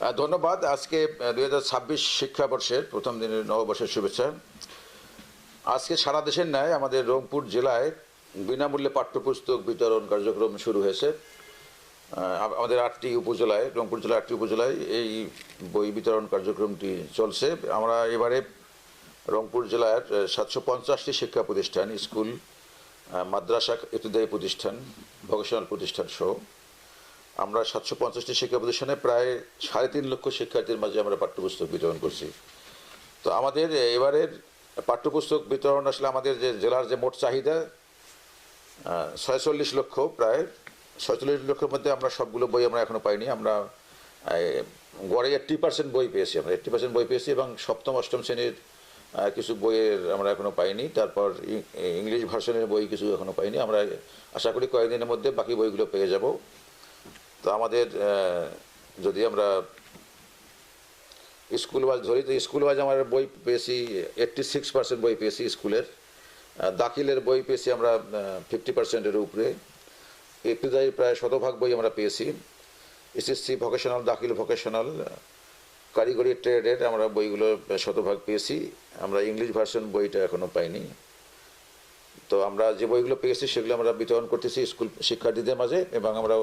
ধন্যবাদ। আজকে দুই হাজার ছাব্বিশ শিক্ষাবর্ষের প্রথম দিনের নববর্ষের শুভেচ্ছা। আজকে সারা দেশের ন্যায় আমাদের রংপুর জেলায় বিনামূল্যে পাঠ্যপুস্তক বিতরণ কার্যক্রম শুরু হয়েছে। আমাদের আটটি উপজেলায়, রংপুর জেলার আটটি উপজেলায় এই বই বিতরণ কার্যক্রমটি চলছে। আমরা এবারে রংপুর জেলার সাতশো পঞ্চাশটি শিক্ষা প্রতিষ্ঠান, স্কুল মাদ্রাসা, ইত্যাদি প্রতিষ্ঠান, ভোকেশনাল প্রতিষ্ঠান সহ আমরা সাতশো পঞ্চাশটি শিক্ষা প্রতিষ্ঠানে প্রায় সাড়ে তিন লক্ষ শিক্ষার্থীর মাঝে আমরা পাঠ্যপুস্তক বিতরণ করছি। তো আমাদের এবারের পাঠ্যপুস্তক বিতরণ আসলে আমাদের যে জেলার যে মোট চাহিদা ছয়চল্লিশ লক্ষ প্রায়। ছয়চল্লিশ লক্ষের মধ্যে আমরা সবগুলো বই আমরা এখনও পাইনি। আমরা গড়ে এইট্টি পার্সেন্ট বই পেয়েছি আমরা। এইট্টি পার্সেন্ট বই পেয়েছি এবং সপ্তম, অষ্টম শ্রেণির কিছু বইয়ের আমরা এখনও পাইনি। তারপর ইংলিশ ভার্সনের বই কিছু এখনও পাইনি। আমরা আশা করি কয়েকদিনের মধ্যে বাকি বইগুলো পেয়ে যাব। তো আমাদের যদি আমরা স্কুল ওয়াইজ ধরি, তো স্কুল ওয়াইজ আমার বই পেয়েছি এইট্টি সিক্স পার্সেন্ট বই পেয়েছি স্কুলের। দাখিলের বই পেয়েছি আমরা ফিফটি পার্সেন্টের উপরে। ইবতদায়ী প্রায় শতভাগ বই আমরা পেয়েছি। এসএসসি ভোকেশনাল দাখিল ভোকেশনাল কারিগরি ট্রেডের আমরা বইগুলো শতভাগ পেয়েছি। আমরা ইংলিশ ভার্সন বইটা এখনও পাইনি। তো আমরা যে বইগুলো পেয়েছি সেগুলো আমরা বিতরণ করতেছি স্কুল শিক্ষার্থীদের মাঝে এবং আমরা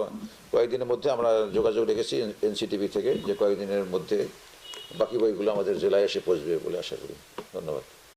কয়েকদিনের মধ্যে আমরা যোগাযোগ রেখেছি এনসিটিভি থেকে যে কয়েকদিনের মধ্যে বাকি বইগুলো আমাদের জেলায় এসে পৌঁছবে বলে আশা করি। ধন্যবাদ।